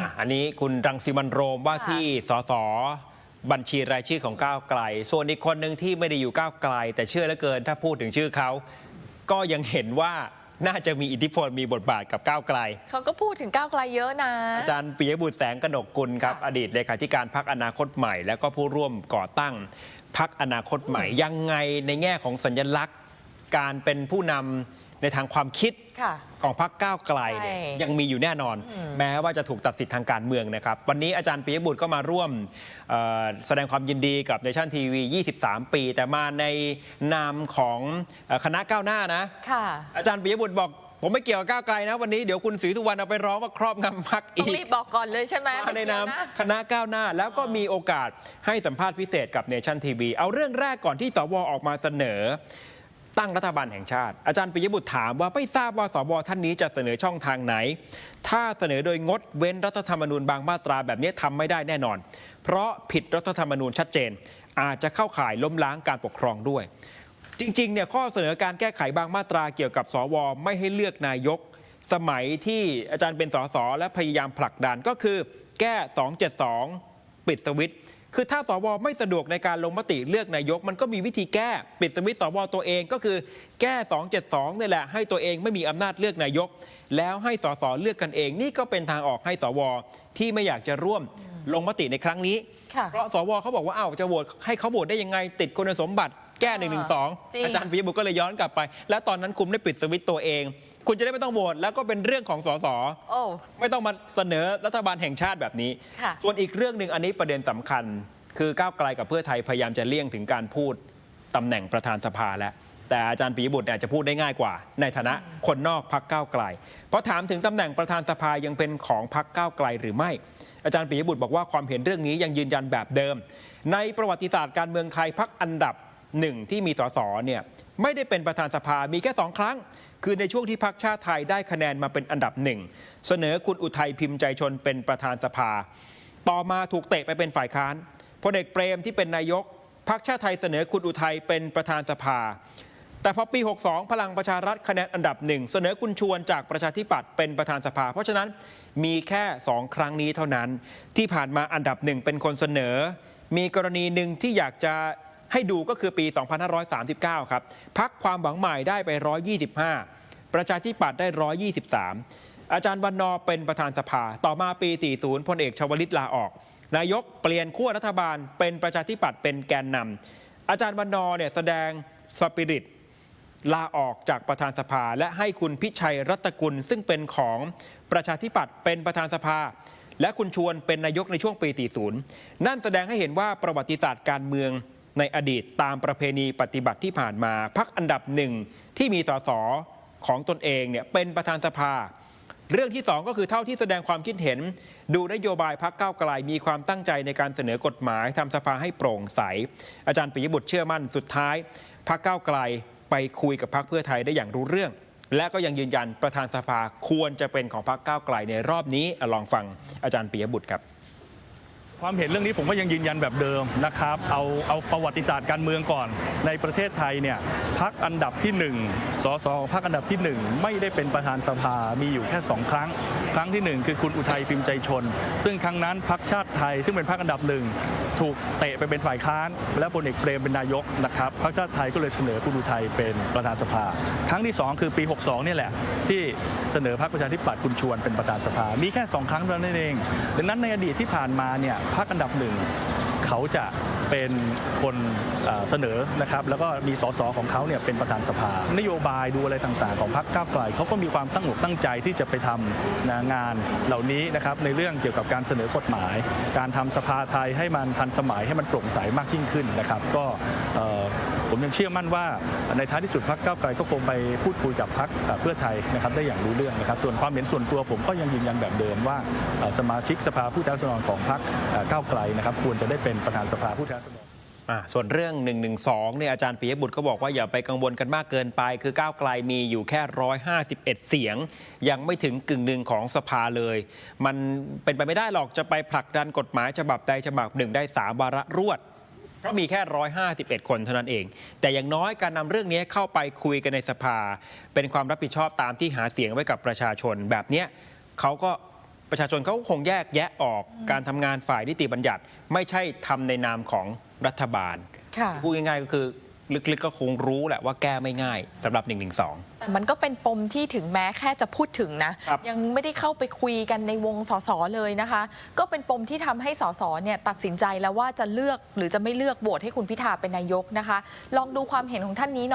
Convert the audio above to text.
อะอันนี้คุณรังสิมันต์โรมว่าค่ะ ที่สสบัญชีรายชื่อของก้าวไกล ส่วนอีกคนหนึ่งที่ไม่ได้อยู่ก้าวไกล แต่เชื่อเหลือเกินถ้าพูดถึงชื่อเขา ก็ยังเห็นว่าน่าจะมีอิทธิพลมีบทบาทกับก้าวไกล เขาก็พูดถึงก้าวไกลเยอะนะ อาจารย์ปิยบุตรแสงกนกกุลครับ อดีตเลขาธิการพักอนาคตใหม่ แล้วก็ผู้ร่วมก่อตั้งพักอนาคตใหม่ ยังไงในแง่ของสัญลักษณ์ การเป็นผู้นำ ในทางความคิดค่ะ ของพรรคก้าวไกลเนี่ยใช่ยังมีอยู่แน่นอน แม้ว่าจะถูกตัดสิทธิ์ทางการเมืองนะครับ วันนี้อาจารย์ปิยบุตรก็มาร่วมเอ่อแสดงความยินดีกับเนชั่นทีวี 23 ปี แต่มาในนามของเอ่อคณะก้าวหน้านะค่ะ อาจารย์ปิยบุตรบอกผมไม่เกี่ยวกับก้าวไกลนะ วันนี้เดี๋ยวคุณศรีสุวรรณเอาไปร้องว่าครอบงำพักต้องอีกรีบบอกก่อนเลยใช่ไหมมาในนามไเกี่ยวะ คณะก้าวหน้าแล้วก็มีโอกาสให้สัมภาษณ์พิเศษกับเนชั่นทีวีเอาเรื่องแรกก่อนที่สวออกมาเสนอ ตั้งรัฐบาลแห่งชาติ อาจารย์ปิยบุตรถามว่าไม่ทราบว่าสวท่านนี้จะเสนอช่องทางไหน ถ้าเสนอโดยงดเว้นรัฐธรรมนูญบางมาตราแบบนี้ทำไม่ได้แน่นอน เพราะผิดรัฐธรรมนูญชัดเจน อาจจะเข้าข่ายล้มล้างการปกครองด้วย จริงๆเนี่ยข้อเสนอการแก้ไขบางมาตราเกี่ยวกับสวไม่ให้เลือกนายก สมัยที่อาจารย์เป็นสสและพยายามผลักดันก็คือ แก้ 272 ปิดสวิตช์ คือถ้าสวไม่สะดวกในการลงมติเลือกนายก มันก็มีวิธีแก้ปิดสวิตช์สวตัวเองก็คือแก้ 272นี่แหละ ให้ตัวเองไม่มีอำนาจเลือกนายก แล้วให้สสเลือกกันเอง นี่ก็เป็นทางออกให้สวที่ไม่อยากจะร่วมลงมติในครั้งนี้ค่ะเพราะสวเขาบอกว่าอ้าวจะโหวตให้เขาโหวตได้ยังไง ติดคุณสมบัติ แก้1นึจริง อาจารย์ปิยบุตรก็เลยย้อนกลับไป แล้วตอนนั้นคุณได้ปิดสวิตช์ตัวเอง คุณจะได้ไม่ต้องโหวตแล้วก็เป็นเรื่องของสส โอ้ ไม่ต้องมาเสนอรัฐบาลแห่งชาติแบบนี้ ค่ะ ส่วนอีกเรื่องหนึ่งอันนี้ประเด็นสำคัญ คือก้าวไกลกับเพื่อไทยพยายามจะเลี่ยงถึงการพูดตำแหน่งประธานสภาแล้ว แต่อาจารย์ปิยบุตรเนี่ยจะพูดได้ง่ายกว่า ในฐานะคนนอกพักก้าวไกลเพราะถามถึงตำแหน่งประธานสภายังเป็นของพักก้าวไกลหรือไม่ อาจารย์ปิยบุตรบอกว่าความเห็นเรื่องนี้ยังยืนยันแบบเดิม ในประวัติศาสตร์การเมืองไทยพักอันดับ หนึ่งที่มีสสเนี่ยไม่ได้เป็นประธานสภามีแค่สองครั้ง คือในช่วงที่พักชาติไทยได้คะแนนมาเป็นอันดับหนึ่งเสนอคุณอุทัยพิมพ์ใจชนเป็นประธานสภา ต่อมาถูกเตะไปเป็นฝ่ายค้านพลเอกเปรมที่เป็นนายกพักชาติไทยเสนอคุณอุทัยเป็นประธานสภา แต่พอปี 62 พลังประชารัฐคะแนนอันดับหนึ่งเสนอคุณชวนจากประชาธิปัตย์เป็นประธานสภา เพราะฉะนั้นมีแค่ 2 ครั้งนี้เท่านั้น ที่ผ่านมาอันดับหนึ่งเป็นคนเสนอ มีกรณีหนึ่งที่อยากจะ ให้ดูก็คือปี 2539 ครับพักความหวังใหม่ได้ไป 125 ประชาธิปัตย์ได้ 123 อาจารย์วันนอเป็นประธานสภา ต่อมาปี 40พลเอกชวลิตลาออก นายกเปลี่ยนขั้วรัฐบาลเป็นประชาธิปัตย์เป็นแกนนำอาจารย์วันนอเนี่ยแสดงสปิริตลาออกจากประธานสภา และให้คุณพิชัยรัตกุลซึ่งเป็นของประชาธิปัตย์เป็นประธานสภา และคุณชวนเป็นนายกในช่วงปี 40 นั่นแสดงให้เห็นว่าประวัติศาสตร์การเมือง ในอดีตตามประเพณีปฏิบัติที่ผ่านมาพักอันดับหนึ่งที่มีสสของตนเองเนี่ยเป็นประธานสภา เรื่องที่ 2 ก็คือเท่าที่แสดงความคิดเห็น ดูนโยบายพักเก้าวไกลมีความตั้งใจในการเสนอกฎหมายทำสภาให้โปร่งใส อาจารย์ปิยบุตรเชื่อมั่นสุดท้ายพักเก้าวไกลไปคุยกับพักเพื่อไทยได้อย่างรู้เรื่อง และก็ยังยืนยันประธานสภาควรจะเป็นของพักก้าวไกลในรอบนี้อลองฟังอาจารย์ปิยบุตรครับ ความเห็นเรื่องนี้ผมก็ยังยืนยันแบบเดิมนะครับ เอาเอาประวัติศาสตร์การเมืองก่อน ในประเทศไทยเนี่ยพักอันดับที่1สสพักอันดับที่ 1 ไม่ได้เป็นประธานสภามีอยู่แค่ 2 ครั้ง ครั้งที่ 1 คือคุณอุทัยพิมพ์ใจชน ซึ่งครั้งนั้นพักชาติไทย ซึ่งเป็นพักอันดับหนึ่งถูกเตะไปเป็นฝ่ายค้าน และพลเอกเปรมเป็นนายกนะครับพักชาติไทยก็เลยเสนอคุณอุทัยเป็นประธานสภา ครั้งที่ 2 คือปี 62เนี่ยแหละ ที่เสนอพรรคประชาธิปัตย์คุณชวนเป็นประธานสภา มีแค่ 2 ครั้งเท่านั้นเองดังนั้นในอดีตที่ผ่านมาเนี่ยพรรคอันดับหนึ่งเขาจะเป็นคนเสนอนะครับแล้วก็มีสสของเขาเนี่ยเป็นประธานสภา นโยบายดูอะไรต่างๆ ของพรรคก้าวไกลเขาก็มีความตั้งอกตั้งใจที่จะไปทำนะงานเหล่านี้นะครับในเรื่องเกี่ยวกับการเสนอกฎหมาย การทำสภาไทยให้มันทันสมัยให้มันโปร่งใสมากยิ่งขึ้นนะครับ ก็เผมยังเชื่อมั่นว่าในท้ายที่สุดพรรคก้าวไกลก็คงไปพูดคุยกับพรรคเพื่อไทยนะครับได้อย่างรู้เรื่องนะครับ ส่วนความเห็นส่วนตัวผมก็ยังยืนยันแบบเดิมว่าสมาชิกสภาผู้แทนราษฎรของพรรคเก้าวไกลนะครับควรจะได้เป็นประธานสภาผู้แทนราษฎรส่วนเรื่อง 1 1 2เนี่ยอาจารย์ปิยบุตรก็บอกว่าอย่าไปกังวลกันมากเกินไป คือก้าวไกลมีอยู่แค่ 151 เสียง ยังไม่ถึงกึ่งหนึ่งของสภาเลย มันเป็นไปไม่ได้หรอกจะไปผลักดันกฎหมายฉบับใดฉบับหนึ่งได้สามวาระรวด เพราะมีแค่ 151 คนเท่านั้นเอง แต่อย่างน้อยการนำเรื่องนี้เข้าไปคุยกันในสภา เป็นความรับผิดชอบตามที่หาเสียงไว้กับประชาชนแบบเนี้ยเขาก็ประชาชนเขาคงแยกแยะออกการทำงานฝ่ายนิติบัญญัติ ไม่ใช่ทำในนามของรัฐบาลค่ะพูดง่ายๆก็คือ ลึกๆก็คงรู้แหละว่าแก้ไม่ง่ายสำหรับ1 1 2มันก็เป็นปมที่ถึงแม้แค่จะพูดถึงนะ ครับ ยังไม่ได้เข้าไปคุยกันในวงสสเลยนะคะ ก็เป็นปมที่ทำให้สสเนี่ยตัดสินใจแล้วว่าจะเลือกหรือจะไม่เลือกโหวตให้คุณพิธาเป็นนายกนะคะ ลองดูความเห็นของท่านนี้หน่อย